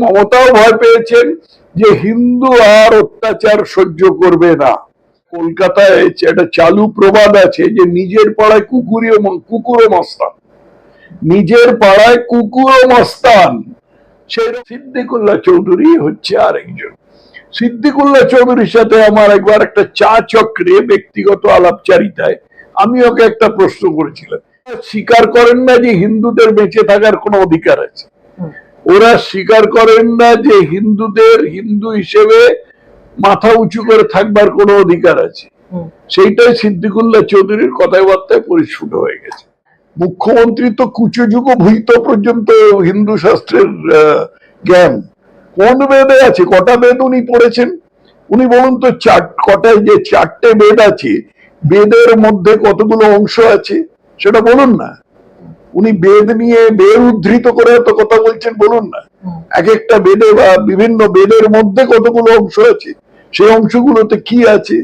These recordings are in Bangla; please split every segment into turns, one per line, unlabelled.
মমতাও ভয় পেয়েছেন যে হিন্দু আর অত্যাচার সহ্য করবে না। কলকাতায় একটা চালু প্রবাদ আছে যে নিজের পাড়ায় কুকুরীয় কুকুরও মস্তান। নিজের পাড়ায় কুকুরও মস্তান। সেই সিদ্দিকুল্লাহ চৌধুরী হচ্ছে আরেকজন। সিদ্দিকুল্লাহ চৌধুরীর সাথে আমার একবার একটা চা চক্রে ব্যক্তিগত আলাপচারিতায় আমি ওকে একটা প্রশ্ন করেছিলাম। স্বীকার করেন না যে হিন্দুদের বেঁচে থাকার কোনো অধিকার আছে। ওরা স্বীকার করেন না যে হিন্দুদের হিন্দু হিসেবে মাথা উঁচু করে থাকবার কোনো অধিকার আছে। সেইটাই সিদ্দিকুল্লাহ চৌধুরীর কথাবার্তায় পরিস্ফুট হয়ে গেছে। মুখ্যমন্ত্রী তো কুচযুগ ভূত পর্যন্ত হিন্দু শাস্ত্রের জ্ঞান। কোন বেদে আছে? কটা বেদ উনি পড়েছেন? উনি বলুন তো চার কটায় যে চারটে বেদ আছে বেদের মধ্যে কতগুলো অংশ আছে সেটা বলুন না। উনি বেদ নিয়ে বেদ উদ্ধৃত করে তো কথা বলছেন, বলুন না। এক একটা বেদে বা বিভিন্ন বেদের মধ্যে কতগুলো অংশ আছে? সেই অংশগুলোতে কি আছে?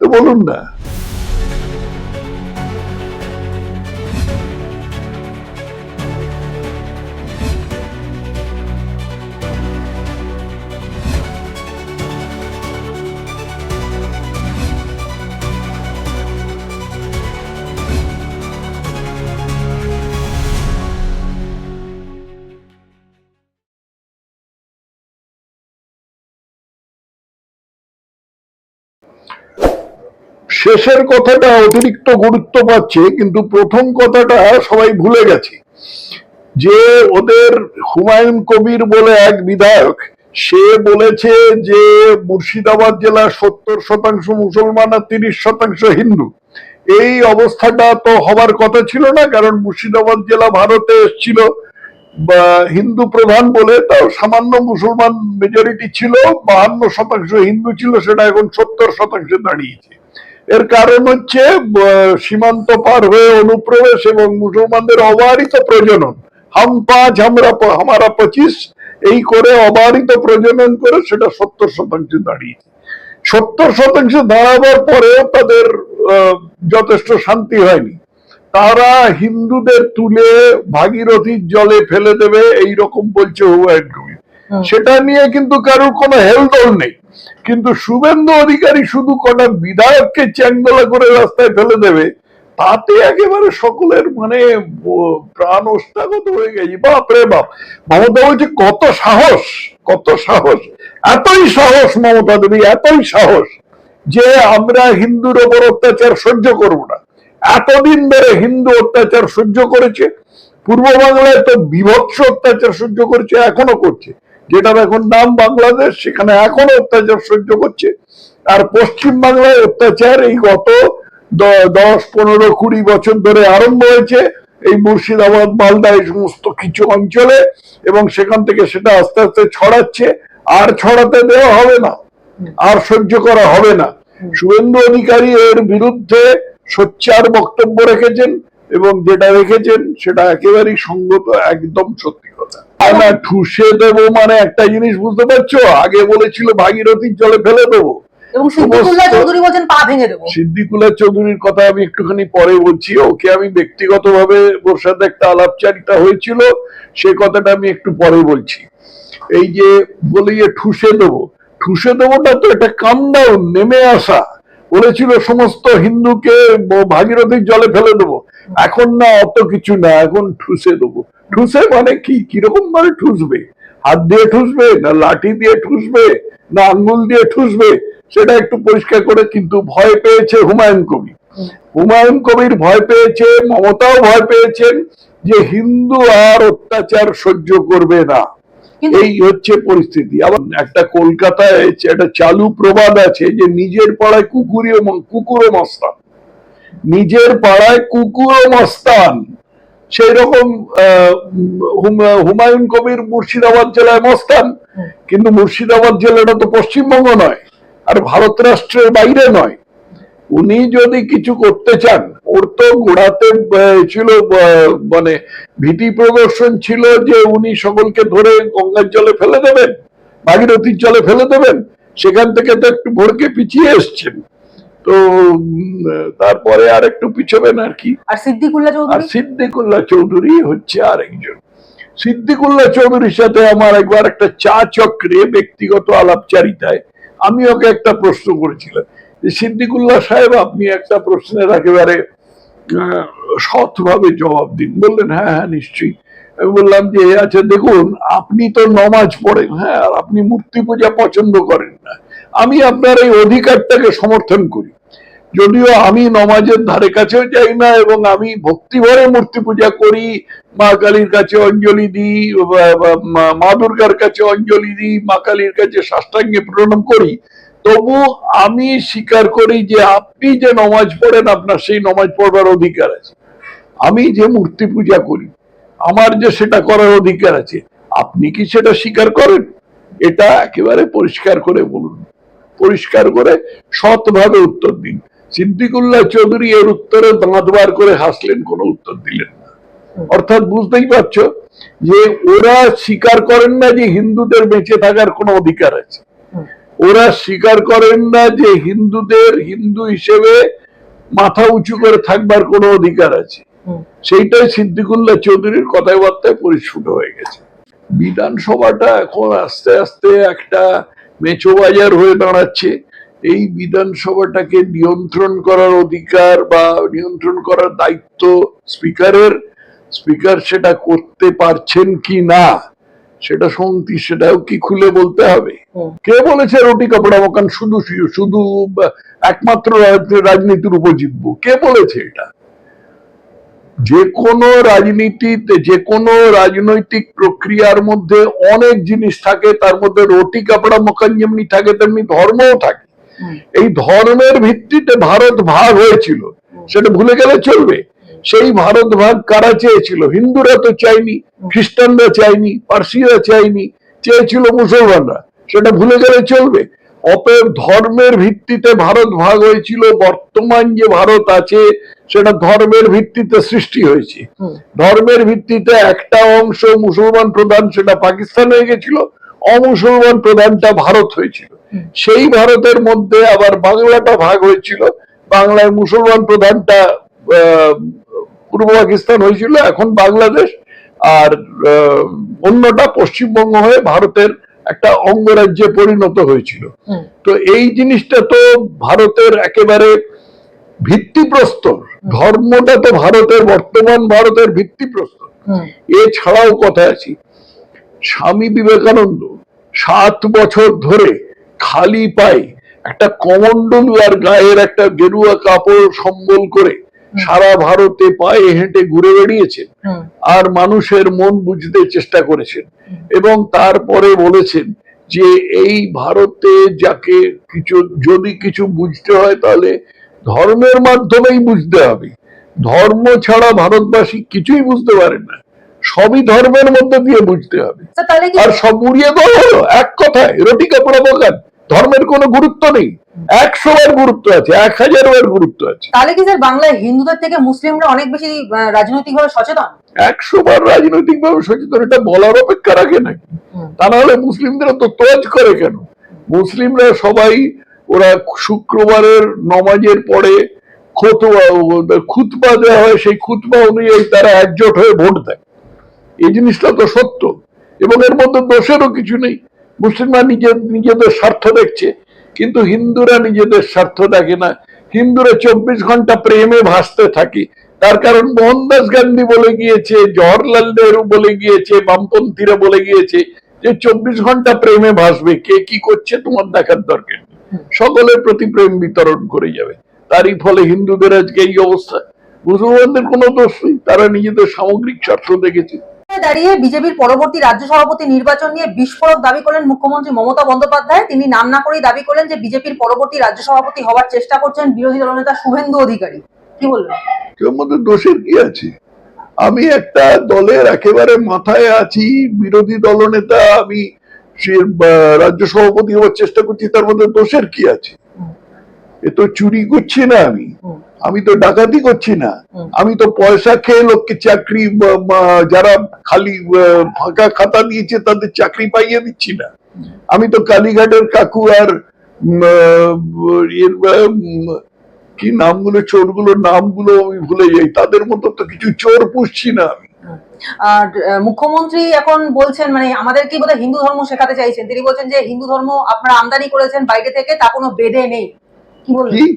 তো বলুন না। শেষের কথাটা অতিরিক্ত গুরুত্ব পাচ্ছে, কিন্তু প্রথম কথাটা সবাই ভুলে গেছে। যে ওদের হুমায়ুন কবির বলে এক বিধায়ক, সে বলেছে যে মুর্শিদাবাদ জেলা সত্তর শতাংশ মুসলমান আর তিরিশ শতাংশ হিন্দু। এই অবস্থাটা তো হবার কথা ছিল না, কারণ মুর্শিদাবাদ জেলা ভারতে এসছিল। বা হিন্দু প্রধান বলে তাও সামান্য মুসলমান মেজরিটি ছিল, বাহান্ন শতাংশ হিন্দু ছিল, সেটা এখন সত্তর শতাংশে দাঁড়িয়েছে। এর কারণ হচ্ছে সীমান্ত পার হয়ে অনুপ্রবেশ এবং মুসলমানদের অবারিত প্রজনন। হাম পাঁচ আমরা হামারা পঁচিশ, এই করে অবারিত প্রজনন করে সেটা সত্তর শতাংশে দাঁড়িয়েছে সত্তর শতাংশ দাঁড়াবার পরেও তাদের যথেষ্ট শান্তি হয়নি। তারা হিন্দুদের তুলে ভাগীরথীর জলে ফেলে দেবে এই রকম বলছে
হুম।
সেটা নিয়ে কিন্তু কারোর কোনো হেলদোল নেই। কিন্তু শুভেন্দু অধিকারী শুধু কটা বিধায়ককে চ্যাংদোলা করে রাস্তায় ফেলে দেবে, তাতে একেবারে সকলের মানে প্রাণ ওষ্ঠাগত হয়ে গেছে। বাপ রে বাপ। মমতা বলছে, কত সাহস কত সাহস, এতই সাহস মমতা দেবী, এতই সাহস যে আমরা হিন্দুর ওপর অত্যাচার সহ্য করব না। এতদিন ধরে হিন্দু অত্যাচার সহ্য করেছে, পূর্ব বাংলায় তো বিভৎস অত্যাচার সহ্য করেছে, এখনও করছে। যেটার এখন নাম বাংলাদেশ, সেখানে এখনও অত্যাচার সহ্য করছে। আর পশ্চিম বাংলায় অত্যাচার এই গত দশ, পনেরো, কুড়ি বছর ধরে আরম্ভ হয়েছে। এই মুর্শিদাবাদ, মালদা, এই সমস্ত কিছু অঞ্চলে এবং সেখান থেকে সেটা আস্তে আস্তে ছড়াচ্ছে। আর ছড়াতে দেওয়া হবে না। আর সহ্য করা হবে না। শুভেন্দু অধিকারী এর বিরুদ্ধে সোচ্চার বক্তব্য রেখেছেন এবং যেটা রেখেছেন সেটা একেবারেই সঙ্গত, একদম সত্যি। না ঠুসে দেবো মানে একটা জিনিস বুঝতে পারছ? আগে বলেছিল ভাগীরথীর জলে ফেলে দেবো। চৌধুরীর কথা আমি একটুখানি পরে বলছি। ওকে আমি ব্যক্তিগতভাবে ওর সাথে একটা আলাপচারিতা হয়েছিল সে কথাটা আমি একটু পরে বলছি। এই যে বলি যে ঠুসে দেবো ঠুসে দেবোটা তো একটা কাম ডাউন নেমে আসা। বলেছিল সমস্ত হিন্দুকে ভাগীরথীর জলে ফেলে দেবো। এখন না অত কিছু না এখন ঠুসে দেবো। ঠুসে মানে কি? কীরকম ভাবে ঠুসবে? হাত দিয়ে ঠুসবে না লাঠি দিয়ে ঠুসবে না আঙ্গুল দিয়ে ঠুসবে? সেটা একটু পরিষ্কার করে কিন্তু ভয় পেয়েছে হুমায়ুন কবির। হুমায়ুন কবির ভয় পেয়েছে মমতাও ভয় পেয়েছেন যে হিন্দু আর অত্যাচার সহ্য করবে না। এই হচ্ছে পরিস্থিতি। আবার একটা কলকাতায় একটা চালু প্রবাদ আছে যে নিজের পাড়ায় কুকুরীয় কুকুরও মস্তান। নিজের পাড়ায় কুকুরও মস্তান। সেই রকম হুমায়ুন কবির মুর্শিদাবাদ জেলায় মস্তান, কিন্তু মুর্শিদাবাদ জেলাটা তো পশ্চিমবঙ্গ নয়, আর ভারত রাষ্ট্রের বাইরে নয়। উনি যদি কিছু করতে চান, ওর তো গোড়াতে ছিল মানে ভীতি প্রদর্শন ছিল যে উনি সকলকে ধরে গঙ্গার জলে ফেলে দেবেন, ভাগীরথীর জলে ফেলে দেবেন, সেখান থেকে তো একটু ভোরকে পিছিয়ে এসছেন। তো তারপরে আর একটু পিছবেন আর কি।
আর সিদ্দিকুল্লাহ
আর
চৌধুরী
সিদ্দিকুল্লাহ চৌধুরী হচ্ছে আরেকজন। সিদ্দিকুল্লাহ চৌধুরীর সাথে আমার একবার একটা চা চক্রে ব্যক্তিগত আলাপচারিতায় আমি ওকে একটা প্রশ্ন করেছিলাম। যে সিদ্দিকুল্লাহ সাহেব আপনি একটা প্রশ্নের একেবারে সৎভাবে জবাব দিন। বললেন হ্যাঁ হ্যাঁ নিশ্চয়ই। আমি বললাম যে আচ্ছা দেখুন আপনি তো নমাজ পড়েন হ্যাঁ আর আপনি মূর্তি পূজা পছন্দ করেন না। আমি আপনার এই অধিকারটাকে সমর্থন করি। যদিও আমি নমাজের ধারে কাছেও যাই না এবং আমি ভক্তিভরে মূর্তি পূজা করি, মা কালীর কাছে অঞ্জলি দিই মা দুর্গার কাছে অঞ্জলি দিই, মা কালীর কাছে সাষ্টাঙ্গে প্রণাম করি, তবু আমি স্বীকার করি যে আপনি যে নমাজ পড়েন, আপনার সেই নমাজ পড়বার অধিকার আছে। আমি যে মূর্তি পূজা করি, আমার যে সেটা করার অধিকার আছে, আপনি কি সেটা স্বীকার করেন? এটা একেবারে পরিষ্কার করে বলুন। পরিষ্কার করে সৎভাবে উত্তর দিন। সিদ্দিকুল্লাহ চৌধুরী এর উত্তরে দাঁত বার করে হাসলেন, কোনো উত্তর দিলেন না। অর্থাৎ বুঝতেই পারছ যে ওরা স্বীকার করেন না যে হিন্দুদের বেঁচে থাকার কোনো অধিকার আছে। ওরা স্বীকার করেন না যে হিন্দুদের হিন্দু হিসেবে মাথা উঁচু করে থাকবার কোনো অধিকার আছে। সেইটাই সিদ্দিকুল্লাহ চৌধুরীর কথায় বার্তায় পরিস্ফুট হয়ে গেছে। বিধানসভাটা এখন আস্তে আস্তে একটা মেচো বাজার হয়ে দাঁড়াচ্ছে। এই বিধানসভাটাকে নিয়ন্ত্রণ করার অধিকার বা নিয়ন্ত্রণ করার দায়িত্ব স্পিকারের। স্পিকার সেটা করতে পারছেন কি না সেটা শুনতি সেটাও কি খুলে বলতে হবে? কে বলেছে রুটি কাপড়া মকান শুধু শুধু একমাত্র রাজনীতির উপজীব্য কে বলেছে এটা? যে কোনো রাজনীতিতে যে কোনো রাজনৈতিক প্রক্রিয়ার মধ্যে অনেক জিনিস থাকে তার মধ্যে রুটি কাপড়া মকান যেমনি থাকে তেমনি ধর্মও থাকে। এই ধর্মের ভিত্তিতে ভারত ভাগ হয়েছিল। সেটা ভুলে গেলে চলবে। সেই ভারত ভাগ কারা চেয়েছিল? হিন্দুরা তো চাইনি খ্রিস্টানরা চাইনি পার্সিরা চাইনি চেয়েছিল মুসলমানরা। সেটা ভুলে গেলে চলবে। অতএব ধর্মের ভিত্তিতে ভারত ভাগ হয়েছিল। বর্তমান যে ভারত আছে সেটা ধর্মের ভিত্তিতে সৃষ্টি হয়েছে। ধর্মের ভিত্তিতে একটা অংশ মুসলমান প্রধান সেটা পাকিস্তান হয়ে গেছিল অমুসলমান প্রধানটা ভারত হয়েছিল। সেই ভারতের মধ্যে আবার বাংলাটা ভাগ হয়েছিল বাংলায় মুসলমান প্রধানটা পূর্ব পাকিস্তান হয়েছিল এখন বাংলাদেশ আর অন্যটা পশ্চিমবঙ্গ হয়ে ভারতের একটা অঙ্গরাজ্যে পরিণত হয়েছিল। তো এই জিনিসটা তো ভারতের একেবারে ভিত্তিপ্রস্তর। ধর্মটা তো ভারতের বর্তমান ভারতের ভিত্তিপ্রস্তর। এছাড়াও কথা আছে স্বামী বিবেকানন্দ সাত বছর ধরে খালি পায়ে একটা কমন্ডলু আর গায়ের একটা গেরুয়া কাপড় সম্বল করে সারা ভারতে পায়ে হেঁটে ঘুরে বেড়িয়েছেন আর মানুষের মন বুঝতে চেষ্টা করেছেন। এবং তারপরে বলেছেন যে এই ভারতে যাকে কিছু যদি কিছু বুঝতে হয় তাহলে ধর্মের মাধ্যমেই বুঝতে হবে। ধর্ম ছাড়া ভারতবাসী কিছুই বুঝতে পারেন না। সবই ধর্মের মধ্যে দিয়ে বুঝতে হবে।
তাহলে কি
আর সব উড়িয়ে দেওয়া হলো? এক কথায় রটি কাপড়া বোকান ধর্মের কোনো গুরুত্ব নেই। একশো বার গুরুত্ব আছে এক হাজার বার গুরুত্ব আছে।
তাহলে কি স্যার বাংলায় হিন্দুদের থেকে মুসলিমরা অনেক বেশি রাজনৈতিক ভাবে সচেতন?
একশো বার রাজনৈতিক ভাবে সচেতন এটা বলার অপেক্ষা রাখে নাকি। তা নাহলে মুসলিমদের তো তোয়াজ করে কেন? মুসলিমরা সবাই ওরা শুক্রবারের নমাজের পরে খোতবা দেওয়া হয়, সেই খুতবা অনুযায়ী তারা একজোট হয়ে ভোট দেয়। এই জিনিসটা তো সত্য। এবং এর মধ্যে দোষেরও কিছু নেই। মুসলিমরা নিজের নিজেদের স্বার্থ দেখছে, কিন্তু হিন্দুরা নিজেদের স্বার্থ দেখে না। হিন্দুরা চব্বিশ ঘণ্টা প্রেমে ভাসতে থাকে। তার কারণ মোহনদাস গান্ধী বলে গিয়েছে জওহরলাল নেহরু বলে গিয়েছে, বামপন্থীরা বলে গিয়েছে যে চব্বিশ ঘণ্টা প্রেমে ভাসবে। কে কি করছে তোমার দেখার দরকার? সকলের প্রতি প্রেম বিতরণ করে যাবে। তারই ফলে হিন্দুদের আজকে এই অবস্থা। মুসলমানদের কোনো দোষ নেই তারা নিজেদের সামগ্রিক স্বার্থ দেখেছে।
দাঁড়িয়ে বিজেপির পরবর্তী রাজ্য সভাপতি নির্বাচন নিয়ে বিস্ফোরক দাবি করলেন মুখ্যমন্ত্রী মমতা বন্দ্যোপাধ্যায়। তিনি নাম না করেই দাবি করলেন যে বিজেপির পরবর্তী রাজ্য সভাপতি হওয়ার চেষ্টা করছেন বিরোধী দলনেতা শুভেন্দু অধিকারী। কি বলবেন
এর মধ্যে দোষের কি আছে? আমি একটা দলের একেবারে মাথায় আছি বিরোধী দলনেতা আমি সে রাজ্য সভাপতি হওয়ার চেষ্টা করছি, তার মধ্যে দোষের কি আছে? এ তো চুরি করছি না আমি। আমি তো ডাকাতি করছি না। আমি তো পয়সা খেয়ে লোককে চাকরি যারা খালি ফাঁকা খাতা দিয়েছে, তাদের চাকরি পাইয়ে দিচ্ছি না। আমি তো কালীঘাটের কাকু আর কি নামগুলো, চোরগুলোর নামগুলো আমি ভুলে যাই। তাদের মতো তো কিছু চোর পুষছি না আমি।
মুখ্যমন্ত্রী এখন বলছেন মানে আমাদের কি বোধহয় হিন্দু ধর্ম শেখাতে চাইছেন? তিনি বলছেন যে হিন্দু ধর্ম আপনারা আমদানি করেছেন বাইরে থেকে তা কোনো বেদে নেই। কি বলবেন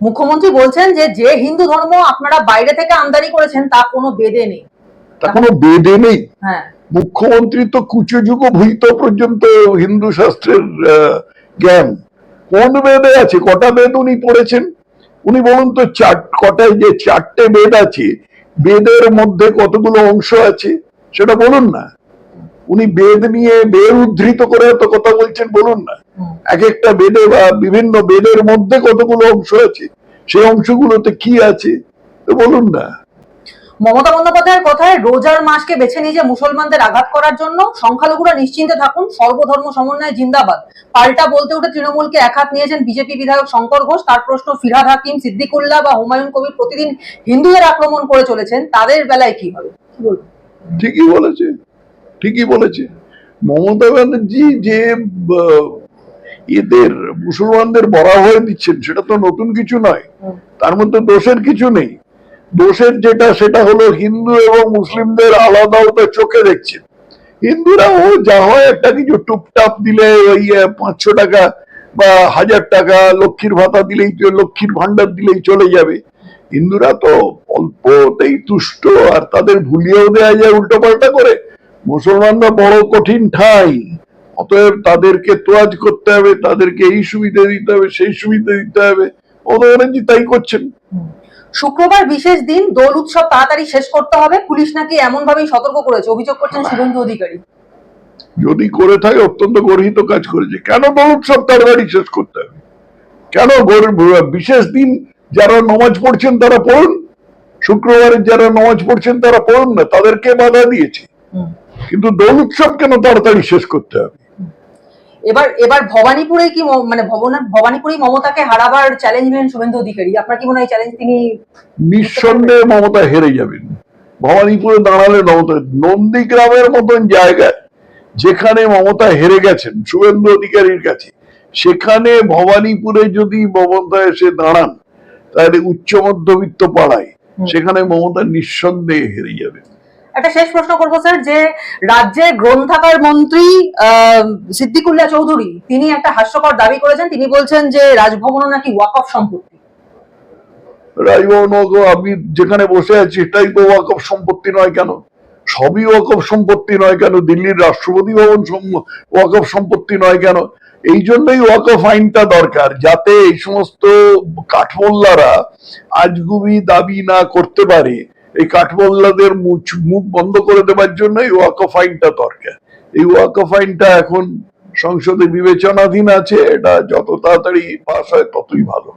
মুখ্যমন্ত্রী বলছেন যে যে হিন্দু ধর্ম আপনারা বাইরে থেকে আমদানি করেছেন তা কোনো বেদে নেই।
তা কোনো বেদে নেই?
হ্যাঁ।
মুখ্যমন্ত্রী তো কুচে যুগ ভূত পর্যন্ত হিন্দু শাস্ত্রের জ্ঞান। কোন বেদে আছে? কটা বেদ উনি পড়েছেন? উনি বলুন তো চার কটায় যে চারটে বেদ আছে বেদের মধ্যে কতগুলো অংশ আছে, সেটা বলুন না। উনি বেদ নিয়ে বেদ উদ্ধৃত করে এত কথা বলছেন, বলুন না। এক একটা বেদে বা বিভিন্ন বেদের মধ্যে কতগুলো অংশ আছে, সেই অংশগুলোতে কি আছে, তো বলুন না।
মমতা বন্দ্যোপাধ্যায়ের কথায় রোজার মাসকে বেছে নিয়ে যে মুসলমানদের আঘাত করার জন্য সংখ্যালঘুরা নিশ্চিন্তে থাকুন সর্বধর্ম সমন্বয় জিন্দাবাদ। পাল্টা বলতে উঠে তৃণমূলকে এক হাত নিয়েছেন বিজেপি বিধায়ক শঙ্কর ঘোষ তার প্রশ্ন ফিরহাদ হাকিম সিদ্দিকুল্লাহ বা হুমায়ুন কবির প্রতিদিন হিন্দুদের আক্রমণ করে চলেছেন তাদের বেলায় কি হবে?
ঠিকই বলেছে ঠিকই বলেছে। মমতা ব্যানার্জি যে এদের মুসলমানদের বড়া হয়ে দিচ্ছেন সেটা তো নতুন কিছু নয়। তার মধ্যে দোষের কিছু নেই। দোষের যেটা, সেটা হলো হিন্দু এবং মুসলিমদের আলাদা আলাদা চোখে দেখছেন হিন্দুরা ও যা হয় একটা কিছু টুপটাপ দিলে ওই পাঁচশো টাকা বা হাজার টাকা লক্ষ্মীর ভাতা দিলেই লক্ষ্মীর ভান্ডার দিলেই চলে যাবে। হিন্দুরা তো অল্পতেই তুষ্ট, আর তাদের ভুলিয়েও দেওয়া যায় উল্টো পাল্টা করে। মুসলমানরা বড় কঠিন ঠাই। অতএব তাদেরকে তোয়াজ করতে হবে, তাদেরকে এই সুবিধা দিতে হবে, সেই সুবিধা দিতে হবে। ব্যানার্জি তাই করছেন।
শুক্রবার বিশেষ দিন দোল উৎসব তাড়াতাড়ি শেষ করতে হবে। পুলিশ নাকি এমন ভাবেই সতর্ক করেছে। অভিযোগ করছেন শুভেন্দু অধিকারী।
যদি করে থাকে অত্যন্ত গর্হিত কাজ করেছে। কেন দোল উৎসব তাড়াতাড়ি শেষ করতে হবে? কেন বিশেষ দিন যারা নমাজ পড়ছেন তারা পড়ুন? শুক্রবারের যারা নমাজ পড়ছেন তারা পড়ুন না। তাদেরকে বাধা দিয়েছে। কিন্তু দোল উৎসব কেন তাড়াতাড়ি শেষ করতে হবে?
এবার এবার ভবানীপুরে কি মানে ভবানীপুরে মমতাকে হারাবার চ্যালেঞ্জ নিলেন শুভেন্দু অধিকারী। আপনার কি মনে হয় চ্যালেঞ্জ তিনি
নিঃসন্দেহে মমতা হেরে যাবেন। ভবানীপুরে দাঁড়ালে মমতা নন্দীগ্রামের মতন জায়গায় যেখানে মমতা হেরে গেছেন শুভেন্দু অধিকারীর কাছে সেখানে ভবানীপুরে যদি মমতা এসে দাঁড়ান তাহলে উচ্চ মধ্যবিত্ত পাড়ায় সেখানে মমতা নিঃসন্দেহে হেরে যাবে
একটা শেষ প্রশ্ন করব স্যার যে রাজ্যের গ্রন্থাগার মন্ত্রী সিদ্দিকুল্লাহ চৌধুরী, তিনি একটা হাস্যকর দাবি করেছেন। তিনি বলছেন যে রাজভবনও নাকি ওয়াকফ সম্পত্তি।
রাজভবন আমি যেখানে বসে আছি এটাই তো ওয়াকফ সম্পত্তি নয় কেন? সবই ওয়াকফ সম্পত্তি নয় কেন? দিল্লির রাষ্ট্রপতি ভবন সম- ওয়াকফ সম্পত্তি নয় কেন? এই জন্যই ওয়াকফ আইনটা দরকার, যাতে এই সমস্ত কাঠমোল্লারা আজগুবি দাবি না করতে পারে। এই কাঠমোল্লাদের মুখ বন্ধ করে দেবার জন্যই ওয়াকফ আইনটা দরকার। এই ওয়াকফ আইনটা এখন সংসদে বিবেচনাধীন আছে, এটা যত তাড়াতাড়ি পাস হয় ততই ভালো।